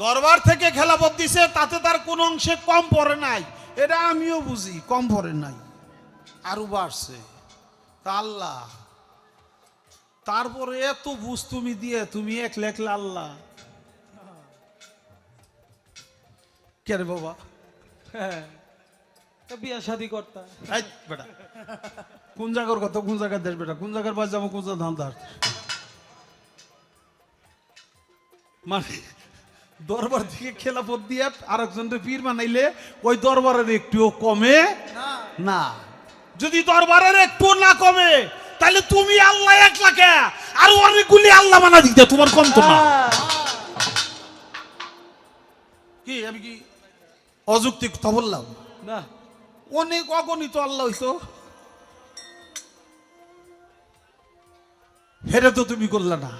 দরবার থেকে খেলাপথ দিছে তাতে তার কোন অংশে কম পড়ে নাই। এটা আমিও বুঝি কম পড়ে নাই। আরও বাড়ছে তা আল্লাহ তারপরে এত বুঝ তুমি দিয়ে তুমি এক লেখলে আল্লাহ। কে রে বাবা? হ্যাঁ বিয়া শাদি করতা। বেটা কোন জায়গার কথা কোন জায়গার দেশ বেটা? কোন জায়গার বাজ যাব কোন জায়গার ধান ধার? মানে দরবার থেকে খেলাপথ দিয়ে আরেকজনকে পীর বানাইলে ওই দরবারের একটুও কমে না। যদি দরবারের একটু না কমে তাহলে তুমি আল্লাহ এক লাখে আর অনেকগুলি আল্লাহ বানা দিতে তোমার কম তো না। কি আমি কি অযৌক্তিক কথা বললাম? না। অনেক অগণিত আল্লাহ হইতো। হেরে তো তুমি করলে না।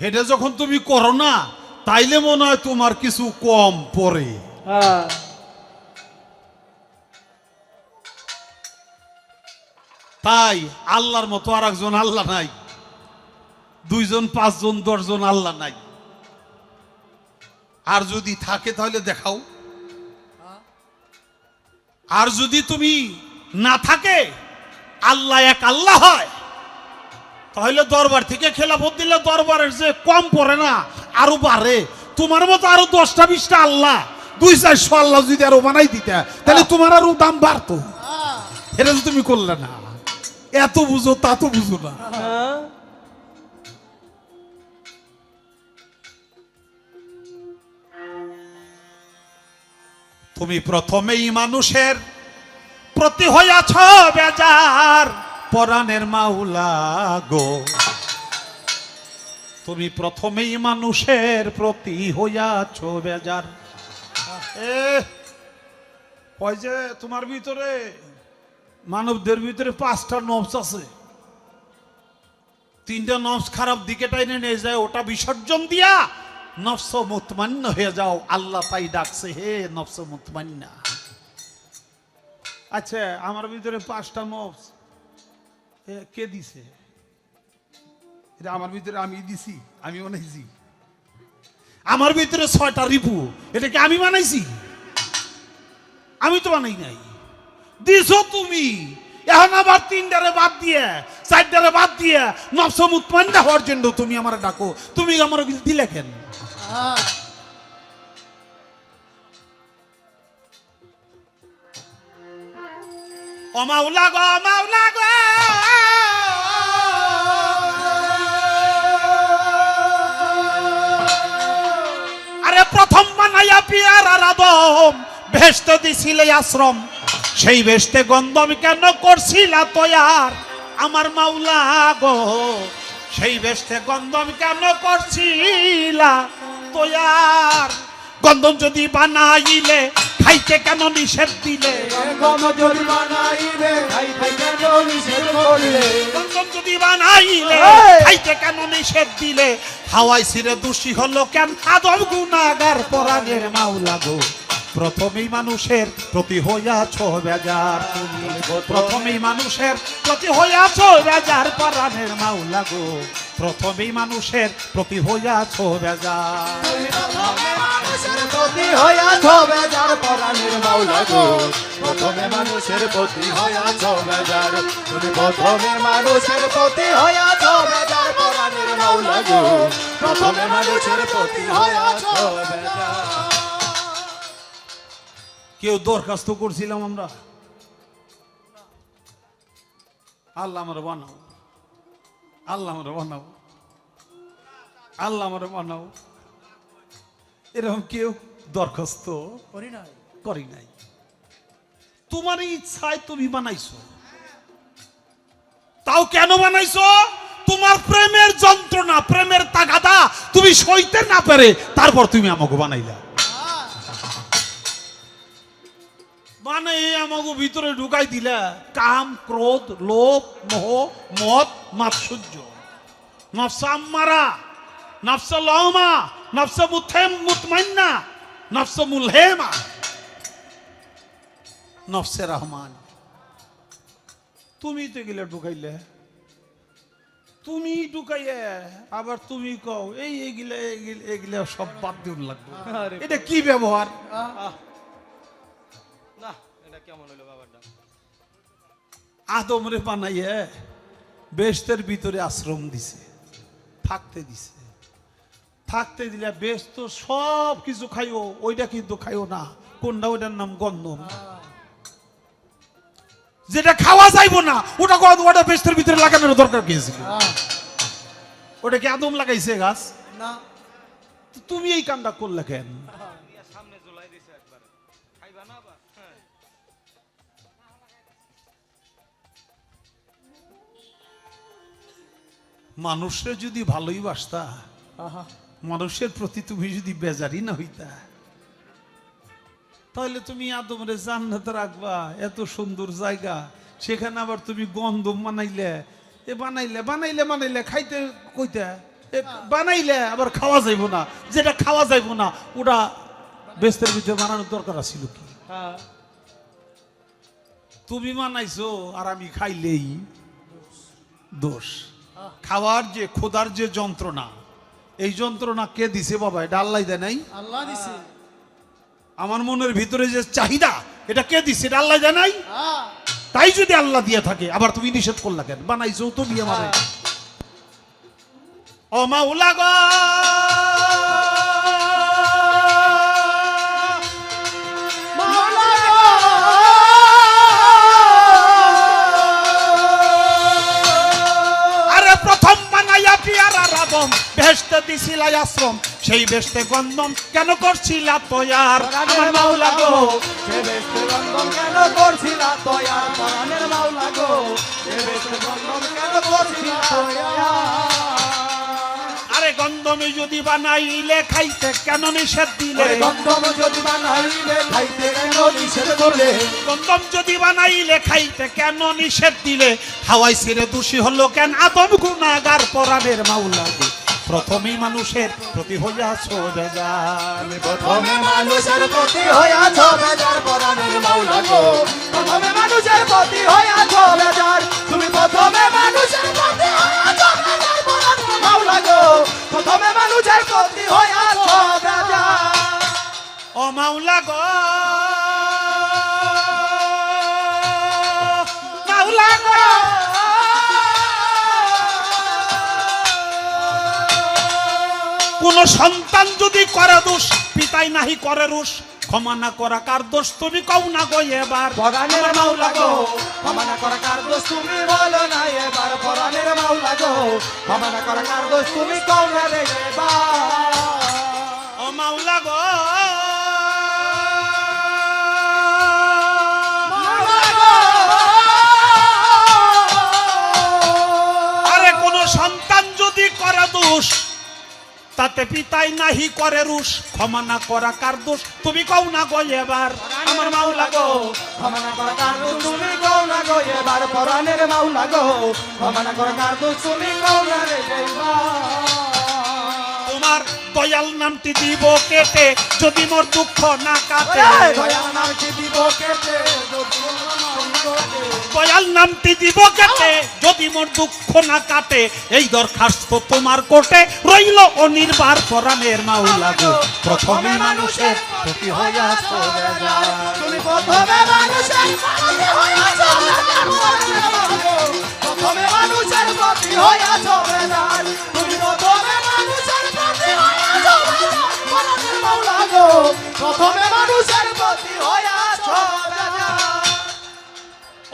হেরে যখন তুমি করো না তাইলে মনে হয় তোমার কিছু কম পড়ে। হ্যাঁ। তাই আল্লাহর মতো আর একজন আল্লাহ নাই। দুইজন পাঁচজন দশজন আল্লাহ নাই। আর যদি থাকে তাহলে দেখাও। আর যদি তুমি না থাকে আল্লাহ এক আল্লাহ হয় তাহলে দরবার থেকে খেলাফত দিলে দরবারের যে কম পড়ে না আরও বাড়ে। তোমার মতো আরও দশটা বিশটা আল্লাহ। দুই চারশো আল্লাহ যদি আরও বানাই দিতে তাহলে তোমার আরও দাম বাড়তো। এটা তো তুমি করলে না এত বুঝো তা তো বুঝো না। তুমি প্রথমেই মানুষের প্রতি হইয়াছ বেজার পরাণের মাউলা গো। তুমি প্রথমেই মানুষের প্রতি হইয়াছ বেজার। এ যে তোমার ভিতরে মানবদের ভিতরে পাঁচটা নবস আছে। তিনটা নবস খারাপ দিকে টাইনে নিয়ে যায় ওটা বিসর্জন দিয়া নফস মুতমান্য হয়ে যাও। আল্লাহ তাই ডাকছে হে নফস মুতমান্না আচ্ছা আমার ভিতরে পাঁচটা নফস এ, কে দিছে? এটা আমার ভিতরে আমি দিছি, আমি বানাইছি। আমার ভিতরে ছয়টা রিপু, এটাকে আমি বানাইছি। আমি তো বানাই নাই। দিছো তুমি, এখন আবার তিনটারে বাদ দিয়ে, চারটারে বাদ দিয়ে নফস মুতমান্না হওয়ার জন্য তুমি আমার ডাকো। তুমি আমার দিলে কেন? ও মাওলা গো মাওলা গো। প্রথম বানাইয়া পিয়ার আর আদম। ভেস্ত দিছিলে আশ্রম। সেই ভেস্তে গন্ধম কেন করছিলা তয়ার? আমার মাওলা গো, সেই ভেস্তে গন্ধম কেন করছিলা তয়ার? গন্ধম যদি বানাইলে খাইতে কেন নিষেধ দিলে? যদি বানাইলে কেন নিষেধ করলে? গন্ধম যদি বানাইলে খাইতে কেন নিষেধ দিলে? হাওয়াই সিরে দোষী হলো কেন? আদম গুনাগার পরাগের মাওলা গো। প্রথমেই মানুষের প্রতি হইয়াছ বেজার তুমি। প্রথমেই মানুষের প্রতি হইয়াছ বেজার পরাণের মাওলা গো। প্রথমেই মানুষের প্রতি হইয়াছ বেজার। প্রতি হইয়াছ বেজার পরাণের মাওলা গো। প্রথমে মানুষের প্রতি হইয়াছ বেজার। তুমি প্রথমে মানুষের প্রতি হইয়াছ বেজার পরাণের মাওলা গো। প্রথমে মানুষের প্রতি হইয়াছ বেজার। কেউ দরখাস্ত করছিলাম আমরা? আল্লাহ আমার বানাও। আল্লাহ আমার বানাও। আল্লাহ আমার বানাও। এরকম কেউ দরখাস্ত? করি নাই। করি নাই। তোমার ইচ্ছায় তুমি বানাইছো। তাও কেন বানাইছো? তোমার প্রেমের যন্ত্রণা প্রেমের তাগাদা তুমি সইতে না পারে তারপর তুমি আমাকে বানাইলা। মানে আমাকে ভিতরে ঢুকাই দিলা। কাম ক্রোধ লোভ মোহ মদ মাৎসর্য নফসা আম্মারা নফসা লহমা নফসা মুথেম মুতমান্না নফসা মুলহেমা। নফসে রহমান। তুমি তো গেলে ঢুকাইলে। তুমি ঢুকাইয়া আবার তুমি কও এই এগুলা এগুলা- সব বাদ দিন লাগবে। এটা কি ব্যবহার। না এটা কেমন হলো বাবারটা আদমরে বানাইয়া বেস্তের ভিতরে আশ্রম দিছে থাকতে দিছে। থাকতে দিলে বেশ তো সব কিছু খাইও ওইটা কিন্তু খাইও না। কোনটা? ওইটার নাম গন্ধম। যেটা খাওয়া যাইবো না ওটা ওটা বেস্তের ভিতরে লাগানোর দরকার কি ওটা কি আদম লাগাইছে গাছ? না। তুমি এই কামটা করলে কেন। মানুষের যদি ভালোই বাসতা মানুষের প্রতি তুমি যদি বেজারি না হইতা তাহলে তুমি আদমরে জান্নাতে রাখবা এত সুন্দর জায়গা। সেখানে আবার তুমি গন্ধ বানাইলে এ বানাইলে বানাইলে বানাইলে খাইতে কইতে বানাইলে আবার খাওয়া যাইব না যেটা খাওয়া যাইব না ওটা বেস্তের ভিতরে বানানোর দরকার ছিল কি? হ্যাঁ। তুমি বানাইছো আর আমি খাইলেই দোষ। খাওয়ার যে খোদার যে যন্ত্রণা এই যন্ত্রণা কে দিছে বাবা? এটা আল্লাহ দেয় নাই? আল্লাহ দিছে। আমার মনের ভিতরে যে চাহিদা এটা কে দিছে? এটা আল্লাহ দেয় নাই? হ্যাঁ। তাই যদি আল্লাহ দিয়ে থাকে আবার তুমি নিষেধ করলা কেন? বানাইছো তুমি আমার ও মাওলা গো! পিয়ারা রাবম দিছিলাই দিছিলা আশ্রম। সেই বেশতে গন্ধম কেন করছিলা তয়ার? আমার মাওলা গো সেই বন্ধন কেন করছিলা তয়ার? পরাণের মাওলা গো সেই বন্ধন কেন করছিলা তয়ার? গন্ধমে যদি বানাইলে খাইতে কেন নিষেধ দিলে? গন্ধম যদি বানাইলে খাইতে কেন নিষেধ করলে গন্ধম যদি বানাইলে খাইতে কেন নিষেধ দিলে? হাওয়াই ছেড়ে দোষী হলো কেন? আদম গুনাগার পরাণের মাওলা গো প্রথমেই মানুষের প্রতি বেজার তুমি প্রথমে মানুষের প্রতি বেজার পরাণের মাওলা প্রথমে মানুষের প্রতি হইয়াছ মাওলা গো। মাওলা গো। কোন সন্তান যদি করে দোষ পিতাই নাহি করে রুষ। ক্ষমা না করা কার দোষ তুমি কও না গো এবার। পরাণের মাওলা গো ক্ষমা করা কার দোষ তুমি বলো না এবার। পরাণের মাওলা গো ক্ষমা করা কার দোষ তুমি কও না রে এবার। ও মাওলা গো। তাতে পিতাই নাহি করে রুষ ক্ষমা না করা কার দোষ? তুমি কও না গো এবার। আমার মাওলা গো ক্ষমা না করা কার দোষ? তুমি কও না গো এবার। পরাণের মাওলা গো ক্ষমা না করা কার দোষ? তুমি কও না রে তোমার দয়াল নামটি দিব কেটে যদি মোর দুঃখ না কাটে। দয়াল নাম কি দিব কেটে। দয়াল নামটি দিব কেটে, যদি মোর দুঃখ না কাটে, এই দরখাস্ত তোমার কোটে রইল অনির্বার পরাণের মাওলা গো, প্রথমে মানুষের প্রতি। তুমি প্রথমে মানুষের প্রতি।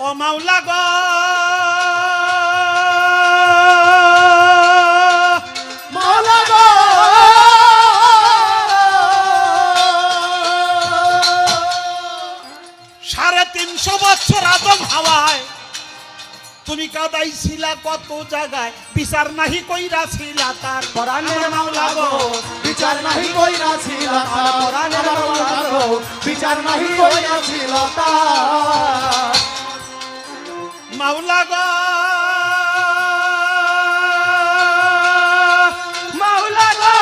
ও মাওলা গো। সাড়ে তিনশো বছর তুমি কত জায়গায় বিচার নাহি কইরা ছিলা তার পরাণের মাওলা গো, বিচার নাহি কইরাছিল তার। পরাণের মাওলা গো, বিচার নাহি কইরাছিল তার। মাওলা গো। মাওলা গো।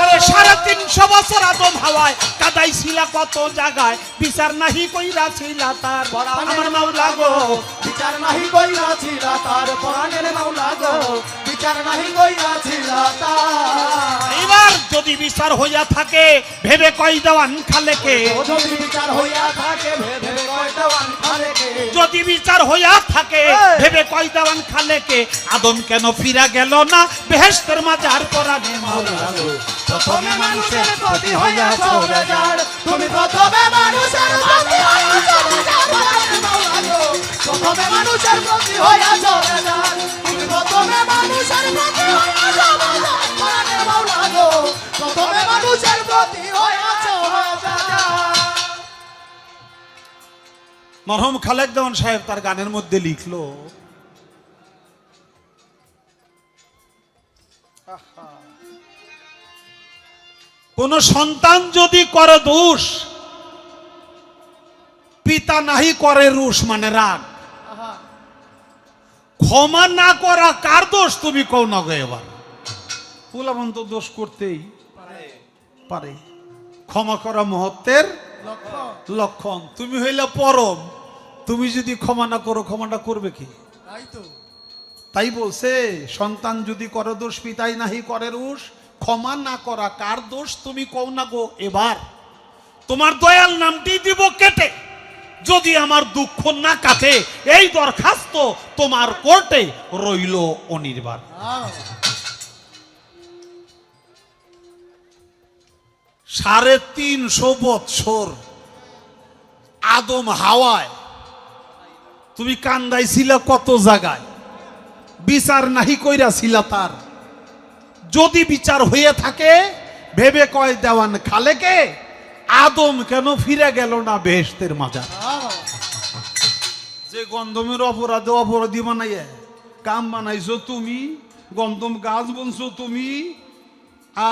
আরে সাড়ে তিনশো বছর আদম হাওয়ায় কাদাইছিলা কত জায়গায়। বিচার নাহি কইরা ছিলা তার আমার মাওলা গো। বিচার নাহি কইরাছিল তার পরাণের মাওলা গো। বিচার নাহি কইরাছিল এবার যদি বিচার হইয়া থাকে ভেবে কই দেওয়ান খালেকে যদি বিচার হইয়া থাকে ভেবে কয় দেওয়ান খালেকে যদি বিচার হইয়া থাকে ভেবে কই দেওয়ান খালেকে আদম কেন ফিরা গেল না? বেহেস্তের মাজার মাওলা প্রথমে মানুষের প্রতি তুমি প্রথমে মানুষের প্রতি প্রথমে মানুষের প্রতি হইয়াছ বেজার তুমি প্রথমে মানুষের প্রতি গো। প্রথমে মানুষের প্রতি মরহম খালেক দেওয়ান সাহেব তার গানের মধ্যে লিখলো কোন সন্তান যদি করে দোষ, পিতা নাহি করে রুশ মানে রাগ। ক্ষমা না করা কার দোষ তুমি কও না গো এবার? পুলাবন তো দোষ করতেই পারে। ক্ষমা করা মহত্বের লক্ষণ। তুমি হইলে পরম। তুমি যদি ক্ষমা না করো ক্ষমাটা করবে কি? তাই তো। তাই বলছে সন্তান যদি করে দোষ পিতাই নাহি করে রুষ ক্ষমা না করা কার দোষ তুমি কও না গো এবার? তোমার দয়াল নামটি দিব কেটে। যদি আমার দুঃখ না কাটে, এই দরখাস্ত তোমার কোর্টে রইল অনির্বাণ। সাড়ে তিনশো বৎসর আদম হাওয়ায়, তুমি কান্দাইছিলা কত জায়গায়? বিচার নাহি কইরাছিলা তার। যদি বিচার হয়ে থাকে, ভেবে কয় দেওয়ান খালেকে আদম কেন ফিরে গেল না বেহেস্তের মাজার? যে গন্ধমের অপরাধে অপরাধী বানাইয়ে কাম বানাইছো তুমি, গন্ধম গাছ বনছো তুমি,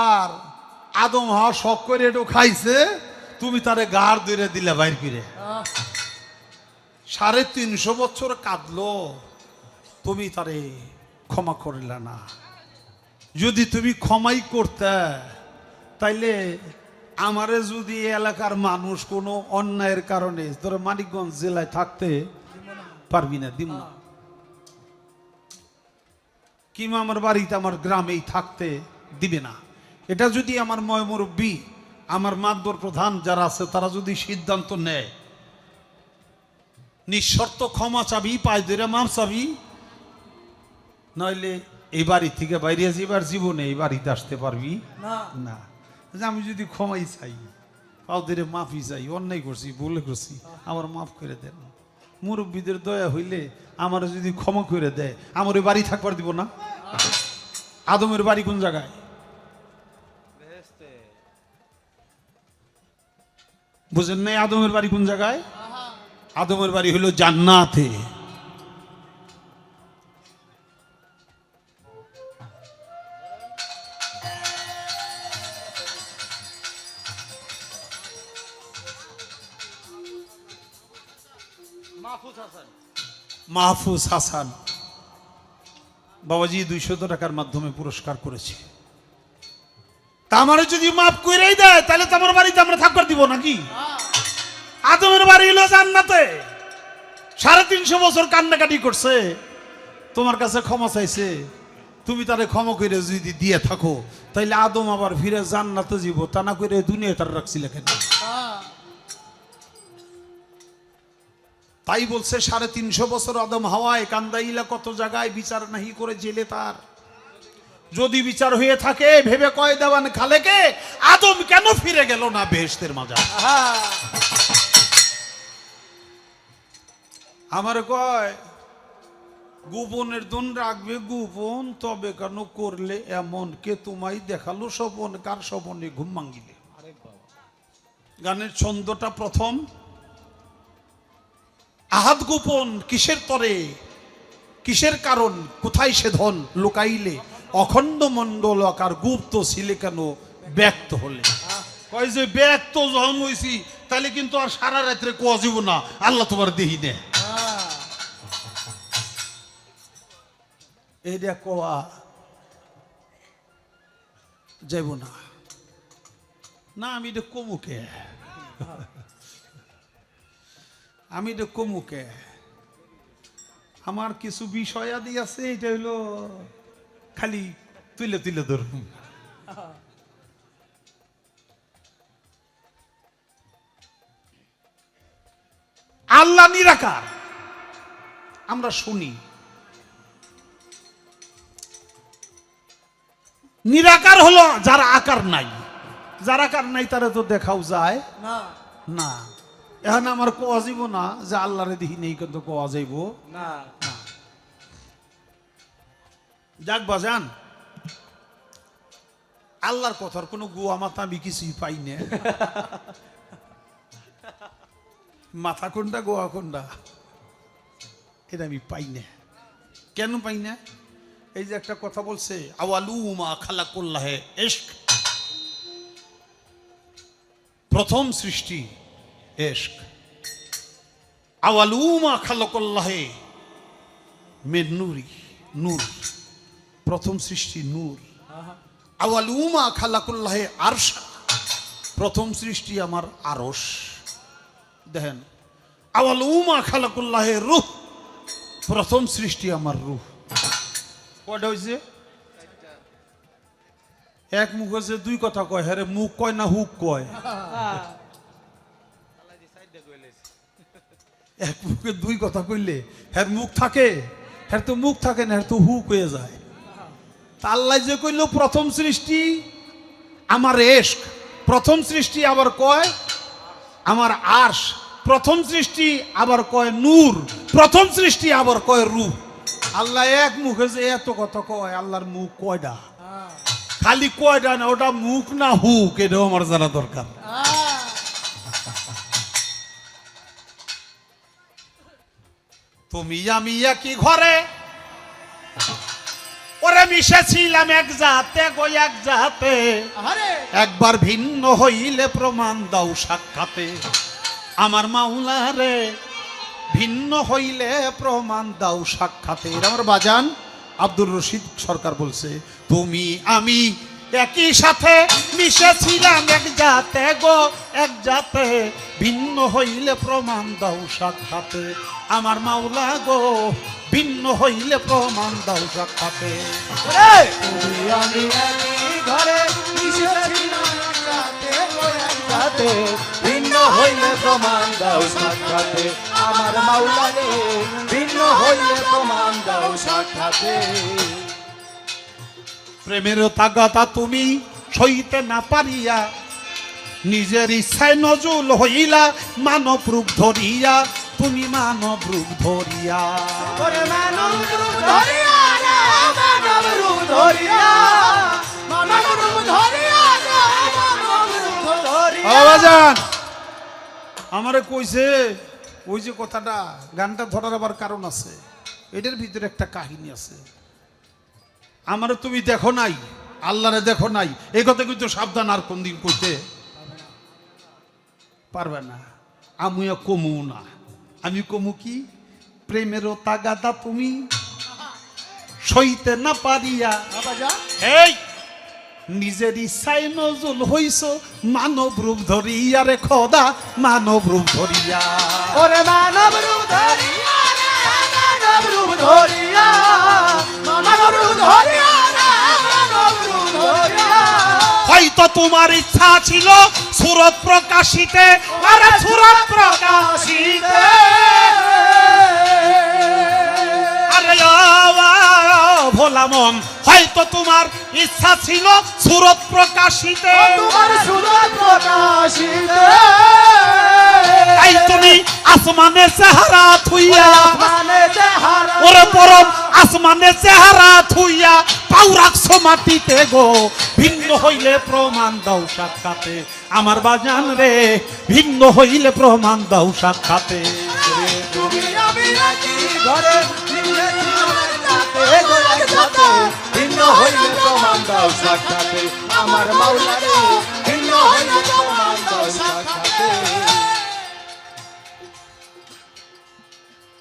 আর আদম হওয়া শখ করে একটু খাইছে, তুমি তারে গাড় ধরে দিলে বাইর করে। সাড়ে তিনশো বছর কাঁদলো, তুমি তারে ক্ষমা করিলে না। যদি তুমি ক্ষমাই করতে, তাইলে আমারে যদি এলাকার মানুষ কোনো অন্যায়ের কারণে ধরো মানিকগঞ্জ জেলায় থাকতে পারবি না দিম না। কিংবা আমার বাড়িতে আমার গ্রামেই থাকতে দিবে না। এটা যদি আমার ময় মুরব্বী আমার মাতবর প্রধান যারা আছে তারা যদি সিদ্ধান্ত নেয় নিঃশর্ত ক্ষমা চাবি পায়ে ধরে মাপ চাবি নইলে এই বাড়ি থেকে বাইরে যাবার জীবনে এই বাড়িতে আসতে পারবি? না। না। যে আমি যদি ক্ষমাই চাই পাও ধরে মাফি চাই, অন্যায় করছি, ভুলে করছি, আমার মাফ করে দেন। মুরব্বীদের দয়া হইলে আমার যদি ক্ষমা করে দেয়, আমার ওই বাড়ি থাকবার দিব না? আদমের বাড়ি কোন জায়গায়? বুঝেন নাই আদমের বাড়ি কোন জায়গায়? আদমের বাড়ি হলো জান্নাতে। মাহফুজ হাসান। বাবাজি দুইশত টাকার মাধ্যমে পুরস্কার করেছে। তা আমারে যদি মাফ করেই দেয় তাহলে তো আমার বাড়িতে আমরা থাকবার দিব নাকি? আদমের বাড়ি হলো জান্নাতে। সাড়ে তিনশো বছর কান্নাকাটি করছে। তোমার কাছে ক্ষমা চাইছে। তুমি তারে ক্ষমা করে যদি দিয়ে থাকো তাইলে আদম আবার ফিরে জান্নাতে যাব তা না করে দুনিয়া তার রাখছিলে কেন তাই বলছে সাড়ে তিনশো বছর আদম হাওয়ায় কান্দাইলা কত জায়গায় বিচার নাহি করে জেলে তার। যদি বিচার হয়ে থাকে ভেবে কয় দেওয়ান খালেকে আদম কেন ফিরে গেল না বেহেস্তের মাজা আমার কয় গোপনের দন রাখবে গোপন তবে কেন করলে এমন? কে তোমায় দেখাল স্বপন? কার স্বপনে ঘুম ভাঙ্গিলে গানের ছন্দটা প্রথম। আহাত গোপন কিসের তরে? কিসের কারণ? কোথায় সে ধন লুকাইলে? অখণ্ড মণ্ডল আকার গুপ্ত ছিলে কেন ব্যক্ত হলে? কয় যে ব্যক্ত যখন হয়েছি তাহলে কিন্তু আর সারা রাত্রে কোয়া যাব না? আল্লাহ তোমার দেহি নে এইটা কোয়া যাইব না। না আমি এটা কমুকে আমি এটা কমুকে। আমার কিছু বিষয়াদি আছে এটা হইল খালি তুলে তুলে ধরুন। আল্লাহ নিরাকার। আমরা শুনি। নিরাকার হলো যার আকার নাই। যার আকার নাই তারা তো দেখাও যায়। না। না। এখন আমার কোয়া যাইব না যে আল্লাহরে দেখি নেই কিন্তু কোয়া যাইব। না। যাক বাজান আল্লাহর কথার কোনো গুয়া মাথা আমি কিছুই পাই না। মাথা কোনটা গোয়া কোনটা? এটা আমি পাই না। কেন পাই না? এই যে একটা কথা বলছে আওয়ালুমা খালা করলাহে এশক প্রথম সৃষ্টি এশক। আওয়ালুমা খালাকুল্লাহে মেন নুরি নূর প্রথম সৃষ্টি নূর। আওয়ালুমা খালাকুল্লাহে আরশা প্রথম সৃষ্টি আমার আরস দেখেন আওয়ালুমা খালাকুল্লাহে রুহ প্রথম সৃষ্টি আমার রুহ। কয়টা হয়েছে এক মুখ হচ্ছে দুই কথা কয়। হ্যাঁ রে, মুখ কয় না হুক কয়? এক মুখে দুই কথা কইলে হ্যার মুখ থাকে হ্যার তো মুখ থাকে না হ্যার তো হুক হয়ে যায়। তা আল্লাহ যে কইল প্রথম সৃষ্টি আমার এশক প্রথম সৃষ্টি আবার কয় আমার আর্শ প্রথম সৃষ্টি আবার কয় নূর প্রথম সৃষ্টি আবার কয় রূপ। আল্লাহ এক মুখে যে এত কথা কয় আল্লাহর মুখ কয়টা খালি কয়টা না ওটা মুখ না হুক এটাও আমার জানা দরকার। তুমি আমি একই ঘরে। ওরে মিশেছিলাম এক জাতে গো এক জাতে। আরে একবার ভিন্ন হইলে প্রমাণ দাও সাক্ষাতে। আমার মাওলা রে ভিন্ন হইলে প্রমাণ দাও সাক্ষাতে। আমার বাজান আব্দুর রশিদ সরকার বলছে তুমি আমি একই সাথে মিশেছিলাম এক জাতে গো এক জাতে। ভিন্ন হইলে প্রমাণ দাও সাক্ষাতে। আমার মাওলা গো ভিন্ন হইলে প্রমাণ দাও সাক্ষাতে। আমি ঘরে একসাথে। ভিন্ন হইলে প্রমাণ দাও সাক্ষাতে। আমার মাওলা রে ভিন্ন হইলে প্রমাণ দাও সাক্ষাতে। প্রেমের তাগাতা তুমি সইতে না পারিয়া নিজের ইচ্ছায় নজুল হইলা মানব রূপ ধরিয়া তুমি মানব রূপ ধরিয়া। আমারে কইছে ওই যে কথাটা গানটা ধরার আবার কারণ আছে। এটার ভিতরে একটা কাহিনী আছে। আমারে তুমি দেখো নাই আল্লাহরে দেখো নাই এই কথা কিন্তু সাবধান আর কোন দিন কইতে পারবে না। আমিও কমু না। আমি কমু কি? প্রেমেরও তাগাদা তুমি সইতে না পারিয়া। এই! নিজের ইচ্ছায় নজল হইছ মানব রূপ ধরিয়া রে খোদা মানব রূপ ধরিয়া। ওরে মানব রূপ ধরিয়া মানব রূপ ধরিয়া। হয়তো তোমার ইচ্ছা ছিল সুরত প্রকাশিতে আরে সুরত প্রকাশিতে। ভোলা মন হয়তো তোমার ইচ্ছা ছিল সুরত প্রকাশিতে। তোমার সুরত প্রকাশিত। তাই তুমি আসমানে চেহারা থুইয়া ওরে পরম আসমানে চেহারা থুইয়া পাউ রাখছো মাটিতে গো ভিন্ন হইলে প্রমাণ দাও সাক্ষাতে আমার বাজান রে ভিন্ন হইলে প্রমাণ দাও সাক্ষাতে। ভিন্ন হইলে প্রমাণ দাও সাক্ষাতে আমার মাওলা রে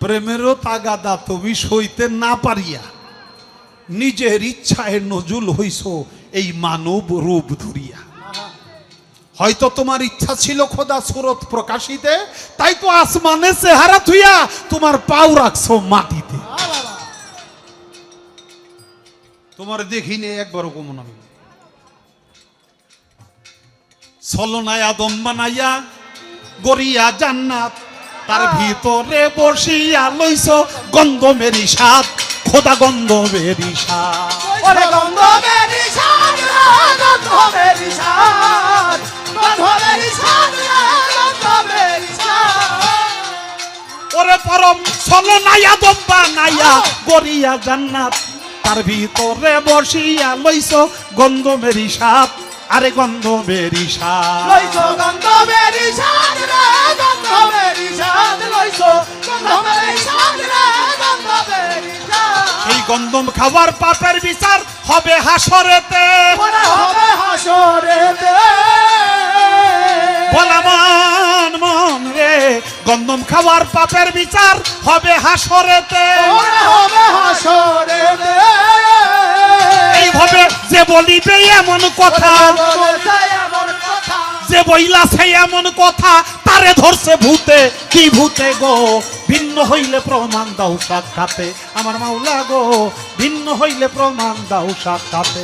প্রেমেরও তাগাদা তুমি সইতে না পারিয়া, নিজের ইচ্ছায় নজুল হইস এই মানব রূপ ধরিয়া। হয়তো তোমার ইচ্ছা ছিল খোদা সুরত প্রকাশিতে, তাই তো আসমানে চেহারা থুইয়া তোমার পাও রাখছো মাটিতে। তোমার দেখিনি একবার কমন আমি ছলনায় আদম বানাইয়া গড়িয়া জান্নাত তার ভিতরে বসিয়া লইছ গন্ধ মেরি সাত খোদা গন্ধ মেরি সাত ওরে গন্ধ মেরি সাদ গন্ধ মেরি সাদ গন্ধ মেরি সাদ গন্ধ মেরি সাদ ওরে পরম ছলনায়া দম বানাইয়া গড়িয়া জান্নাত। তার ভিতরে বসিয়া লইছ গন্ধ মেরি সাত আরে গন্ধ সাত লইছো গন্ধ মেরি সাদ রে, গন্ধ মেরি সাদ লইছো। গন্ধ মেরি সাদ রে, গন্ধ মেরি সাদ এই গন্ধম খাবার পাপের বিচার হবে হাসরেতে। ওরে হবে হাসরেতে। বলা মন মন রে গন্ধম খাবার পাপের বিচার হবে হাসরেতে। ওরে হবে হাসরেতে। এইভাবে যে বলিবে এমন কথা, যে বইলা সে এমন কথা, তারে ধরছে ভূতে। কি ভূতে গো, ভিন্ন হইলে প্রমাণ দাও সাক্ষাতে। আমার মাওলা গো, ভিন্ন হইলে প্রমাণ দাও সাক্ষাতে।